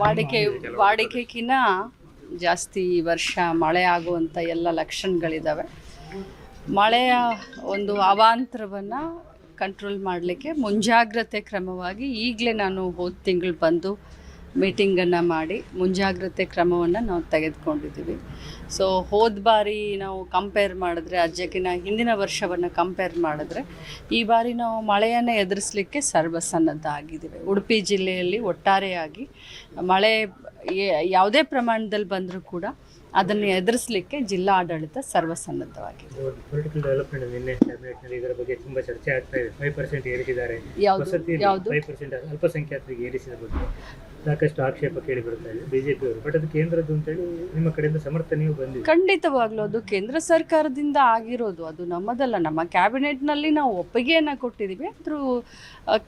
ವಾಡಿಕೆ ವಾಡಿಕೆಗಿನ ಜಾಸ್ತಿ ಈ ವರ್ಷ ಮಳೆ ಆಗುವಂಥ ಎಲ್ಲ ಲಕ್ಷಣಗಳಿದ್ದಾವೆ ಮಳೆಯ ಒಂದು ಅವಾಂತರವನ್ನು ಕಂಟ್ರೋಲ್ ಮಾಡಲಿಕ್ಕೆ ಮುಂಜಾಗ್ರತೆ ಕ್ರಮವಾಗಿ ಈಗಲೇ ನಾನು ಹೋದ ತಿಂಗಳು ಬಂದು ಮೀಟಿಂಗನ್ನು ಮಾಡಿ ಮುಂಜಾಗ್ರತೆ ಕ್ರಮವನ್ನು ನಾವು ತೆಗೆದುಕೊಂಡಿದ್ದೀವಿ. ಸೊ ಹೋದ ಬಾರಿ ನಾವು ಕಂಪೇರ್ ಮಾಡಿದ್ರೆ ಅಜ್ಜಕ್ಕಿನ ಹಿಂದಿನ ವರ್ಷವನ್ನು ಕಂಪೇರ್ ಮಾಡಿದ್ರೆ, ಈ ಬಾರಿ ನಾವು ಮಳೆಯನ್ನು ಎದುರಿಸಲಿಕ್ಕೆ ಸರ್ವಸನ್ನದ್ಧ ಆಗಿದ್ದೀವಿ ಉಡುಪಿ ಜಿಲ್ಲೆಯಲ್ಲಿ ಒಟ್ಟಾರೆಯಾಗಿ ಮಳೆ ಯಾವುದೇ ಪ್ರಮಾಣದಲ್ಲಿ ಬಂದರೂ ಕೂಡ ಅದನ್ನು ಎದುರಿಸಲಿಕ್ಕೆ ಜಿಲ್ಲಾ ಆಡಳಿತ ಸರ್ವಸನ್ನದ್ಧವಾಗಿದೆ. ಪೊಲಿಟಿಕಲ್ ಡೆವಲಪ್ಮೆಂಟ್ ನಿನ್ನೆ ಕ್ಯಾಬಿನೆಟ್ನಲ್ಲಿ ಇದರ ಬಗ್ಗೆ ತುಂಬಾ ಚರ್ಚೆ ಆಗ್ತಾ ಇದೆ. ಫೈವ್ ಪರ್ಸೆಂಟ್ ಏರಿಸಿದ್ದಾರೆ. ಫೈವ್ ಪರ್ಸೆಂಟ್ ಅಲ್ಪಸಂಖ್ಯಾತರಿಗೆ ಏರಿಸಿದ ಬಗ್ಗೆ ಸಾಕಷ್ಟು ಆಕ್ಷೇಪ ಕೇಳಿ ಬರುತ್ತಾ ಇದೆ ಬಿಜೆಪಿ ಅವರು. ಬಟ್ ಅದು ಕೇಂದ್ರದ್ದು ಅಂತೇಳಿ ನಿಮ್ಮ ಕಡೆಯಿಂದ ಸಮರ್ಥನೆಯೂ ಬಂದಿದೆ. ಖಂಡಿತವಾಗ್ಲೂ ಅದು ಕೇಂದ್ರ ಸರ್ಕಾರದಿಂದ ಆಗಿರೋದು. ಅದು ನಮ್ಮದಲ್ಲ. ನಮ್ಮ ಕ್ಯಾಬಿನೆಟ್ನಲ್ಲಿ ನಾವು ಒಪ್ಪಿಗೆಯನ್ನು ಕೊಟ್ಟಿದ್ದೀವಿ. ಆದರೂ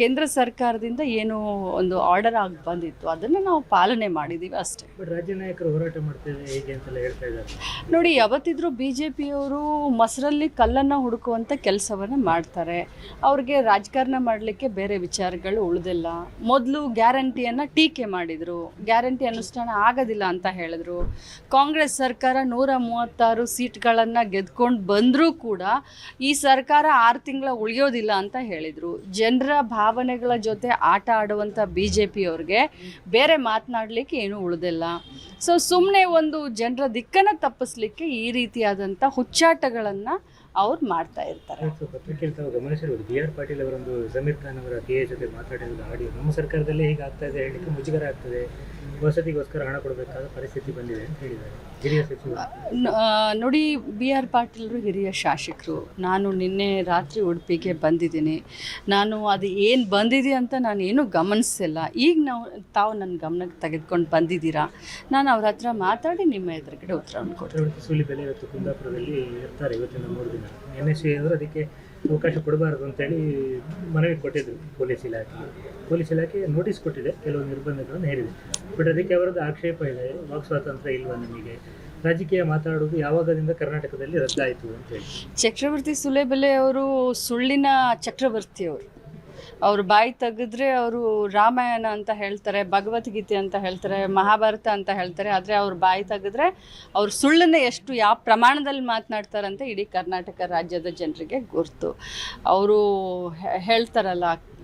ಕೇಂದ್ರ ಸರ್ಕಾರದಿಂದ ಏನು ಒಂದು ಆರ್ಡರ್ ಆಗಿ ಬಂದಿತ್ತು. ಅದನ್ನು ನಾವು ಪಾಲನೆ ಮಾಡಿದ್ದೀವಿ ಅಷ್ಟೇ. ಬಟ್ ರಾಜ್ಯ ನಾಯಕರು ಹೋರಾಟ ಮಾಡ್ತೇವೆ ಹೇಗೆ ಇದ್ದಾರೆ ನೋಡಿ, ಯಾವತ್ತಿದ್ರೂ ಬಿ ಜೆ ಪಿಯವರು ಮೊಸರಲ್ಲಿ ಕಲ್ಲನ್ನು ಹುಡುಕುವಂಥ ಕೆಲಸವನ್ನು ಮಾಡ್ತಾರೆ. ಅವ್ರಿಗೆ ರಾಜಕಾರಣ ಮಾಡಲಿಕ್ಕೆ ಬೇರೆ ವಿಚಾರಗಳು ಉಳಿದಿಲ್ಲ. ಮೊದಲು ಗ್ಯಾರಂಟಿಯನ್ನು ಟೀಕೆ ಮಾಡಿದರು. ಗ್ಯಾರಂಟಿ ಅನುಷ್ಠಾನ ಆಗೋದಿಲ್ಲ ಅಂತ ಹೇಳಿದ್ರು. ಕಾಂಗ್ರೆಸ್ ಸರ್ಕಾರ ನೂರ ಮೂವತ್ತಾರು ಸೀಟ್ಗಳನ್ನು ಗೆದ್ಕೊಂಡು ಬಂದರೂ ಕೂಡ ಈ ಸರ್ಕಾರ ಆರು ತಿಂಗಳ ಉಳಿಯೋದಿಲ್ಲ ಅಂತ ಹೇಳಿದರು. ಜನರ ಭಾವನೆಗಳ ಜೊತೆ ಆಟ ಆಡುವಂಥ ಬಿ ಜೆ ಪಿಯವ್ರಿಗೆ ಬೇರೆ ಮಾತನಾಡಲಿಕ್ಕೆ ಏನೂ ಉಳಿದಿಲ್ಲ. ಸೊ ಸುಮ್ಮನೆ ಒಂದು ಜನರ ದಿಕ್ಕನ್ನು ತಪ್ಪಿಸ್ಲಿಕ್ಕೆ ಈ ರೀತಿಯಾದಂಥ ಹುಚ್ಚಾಟಗಳನ್ನು ಅವ್ರು ಮಾಡ್ತಾ ಇರ್ತಾರೆ. ಪತ್ರಿಕೆಯಲ್ಲಿ ತಾವು ಗಮನಿಸಿರ್ಬೋದು. ಬಿ ಆರ್ ಪಾಟೀಲ್ ಅವರೊಂದು ಜಮೀರ್ ಖಾನ್ ಅವರ ಕೆ ಎ ಜೊತೆ ಮಾತಾಡಿದ ಆಡಿಯೋ. ನಮ್ಮ ಸರ್ಕಾರದಲ್ಲೇ ಹೀಗೆ ಆಗ್ತಾ ಇದೆ ಹೇಳಲಿಕ್ಕೆ ಮುಜುಗರ ಆಗ್ತದೆ. ವಸತಿಗೋಸ್ಕರ ಹಣ ಕೊಡಬೇಕಾದ ಪರಿಸ್ಥಿತಿ ಬಂದಿದೆ ಅಂತ ಹೇಳಿದ್ದಾರೆ. ಹಿರಿಯ ಆ, ನೋಡಿ ಬಿ ಆರ್ ಪಾಟೀಲ್ರು ಹಿರಿಯ ಶಾಸಕರು. ನಾನು ನಿನ್ನೆ ರಾತ್ರಿ ಉಡುಪಿಗೆ ಬಂದಿದ್ದೀನಿ. ನಾನು ಅದು ಏನು ಬಂದಿದೆ ಅಂತ ನಾನು ಏನೂ ಗಮನಿಸಿಲ್ಲ ಈಗ ನಾವು ತಾವು ನನ್ನ ಗಮನಕ್ಕೆ ತೆಗೆದುಕೊಂಡು ಬಂದಿದ್ದೀರಾ? ನಾನು ಅವ್ರ ಹತ್ರ ಮಾತಾಡಿ ನಿಮ್ಮ ಎದುರುಗಡೆ ಉತ್ತರವನ್ನು ಕೊಡ್ತೀನಿ. ಚಕ್ರವರ್ತಿ ಸೂಲಿಬೆಲೆ ಇವತ್ತು ಕುಂದಾಪುರದಲ್ಲಿ ಇರ್ತಾರೆ. ಇವತ್ತಿನ ಮೂರು ದಿನ. ಎನ್ ಎಸ್ ಸಿ ಅವರು ಅದಕ್ಕೆ ಅವಕಾಶ ಕೊಡಬಾರದು ಅಂತೇಳಿ ಮನವಿ ಕೊಟ್ಟಿದ್ದರು ಪೊಲೀಸ್ ಇಲಾಖೆ ಪೊಲೀಸ್ ಇಲಾಖೆ ನೋಟಿಸ್ ಕೊಟ್ಟಿದೆ, ಕೆಲವು ನಿರ್ಬಂಧಗಳನ್ನು ಹೇರಿದೆ. ಬಟ್ ಅದಕ್ಕೆ ಅವರದ್ದು ಆಕ್ಷೇಪ ಇದೆ ವಾಕ್ ಸ್ವಾತಂತ್ರ್ಯ ಇಲ್ವಾ ನಿಮಗೆ? ರಾಜಕೀಯ ಮಾತಾಡೋದು ಯಾವಾಗದಿಂದ ಕರ್ನಾಟಕದಲ್ಲಿ ರದ್ದಾಯಿತು ಅಂತೇಳಿ. ಚಕ್ರವರ್ತಿ ಸುಲೇಬೆಲೆ ಅವರು ಸುಳ್ಳಿನ ಚಕ್ರವರ್ತಿಯವರು. ಅವರು ಬಾಯಿ ತೆಗೆದ್ರೆ ಅವರು ರಾಮಾಯಣ ಅಂತ ಹೇಳ್ತಾರೆ, ಭಗವದ್ಗೀತೆ ಅಂತ ಹೇಳ್ತಾರೆ, ಮಹಾಭಾರತ ಅಂತ ಹೇಳ್ತಾರೆ, ಆದರೆ ಅವ್ರ ಬಾಯಿ ತೆಗೆದ್ರೆ ಅವ್ರ ಸುಳ್ಳನ್ನ ಎಷ್ಟು ಯಾವ ಪ್ರಮಾಣದಲ್ಲಿ ಮಾತನಾಡ್ತಾರಂತ ಇಡೀ ಕರ್ನಾಟಕ ರಾಜ್ಯದ ಜನರಿಗೆ ಗುರ್ತು. ಅವರು ಹೇಳ್ತಾರಲ್ಲ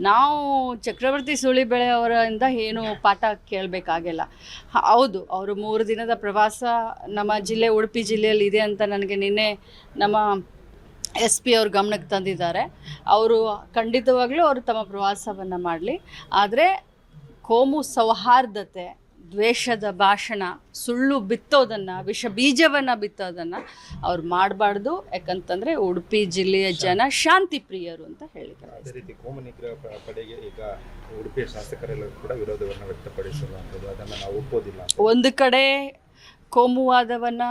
ನಾವು ಚಕ್ರವರ್ತಿ ಸುಳಿಬೆಳೆ ಅವರಿಂದ ಏನು ಪಾಠ ಕೇಳಬೇಕಾಗಿಲ್ಲ. ಹೌದು, ಅವರು ಮೂರು ದಿನದ ಪ್ರವಾಸ ನಮ್ಮ ಜಿಲ್ಲೆ, ಉಡುಪಿ ಜಿಲ್ಲೆಯಲ್ಲಿ ಇದೆ ಅಂತ ನನಗೆ ನಿನ್ನೆ ನಮ್ಮ ಎಸ್ ಪಿ ಅವ್ರ ಗಮನಕ್ಕೆ ತಂದಿದ್ದಾರೆ. ಅವರು ಖಂಡಿತವಾಗಲೂ ಅವರು ತಮ್ಮ ಪ್ರವಾಸವನ್ನು ಮಾಡಲಿ. ಆದರೆ ಕೋಮು ಸೌಹಾರ್ದತೆ ದ್ವೇಷದ ಭಾಷಣ ಸುಳ್ಳು ಬಿತ್ತೋದನ್ನು ವಿಷ ಬೀಜವನ್ನು ಬಿತ್ತೋದನ್ನು ಅವ್ರು ಮಾಡಬಾರ್ದು. ಯಾಕಂತಂದರೆ ಉಡುಪಿ ಜಿಲ್ಲೆಯ ಜನ ಶಾಂತಿ ಪ್ರಿಯರು ಅಂತ ಹೇಳಿದ್ದಾರೆ. ಅದೇ ರೀತಿ ಕೋಮು ನಿಗ್ರಹ ಪಡೆಗೆ ಈಗ ಉಡುಪಿಯ ಶಾಸಕರೆಲ್ಲ ಕೂಡ ವಿರೋಧವನ್ನು ವ್ಯಕ್ತಪಡಿಸುವಂಥದ್ದು ಅದನ್ನು ನಾವು ಒಪ್ಪೋದಿಲ್ಲ. ಒಂದು ಕಡೆ ಕೋಮುವಾದವನ್ನು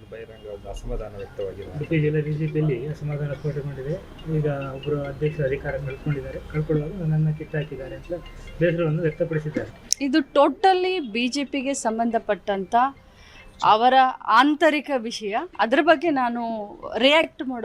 ಬಿಜೆಪಿಯಲ್ಲಿ ಈಗ ಒಂದು ಬಹಿರಂಗ ಒಂದು ಅಸಮಾಧಾನ ವ್ಯಕ್ತವಾಗಿದೆ. ಉಡುಪಿ ಜಿಲ್ಲಾ ಬಿಜೆಪಿಯಲ್ಲಿ ಅಸಮಾಧಾನ ಸ್ಫೋಟಗೊಂಡಿದೆ ಈಗ ಒಬ್ಬರು ಅಧ್ಯಕ್ಷ ಅಧಿಕಾರ ಕಳ್ಕೊಂಡಿದ್ದಾರೆ. ಕಳ್ಕೊಳ್ಳುವಾಗ ನನ್ನ ಕಿತ್ತಾಕಿದ್ದಾರೆ ಅಂತ ಬೇಸರವನ್ನು ವ್ಯಕ್ತಪಡಿಸಿದ್ದಾರೆ. ಇದು ಟೋಟಲಿ ಬಿಜೆಪಿಗೆ ಸಂಬಂಧಪಟ್ಟಂತ ಸಂಬಂಧಪಟ್ಟಂಥ ಅವರ ಆಂತರಿಕ ವಿಷಯ. ಅದರ ಬಗ್ಗೆ ನಾನು ರಿಯಾಕ್ಟ್ ಮಾಡೋ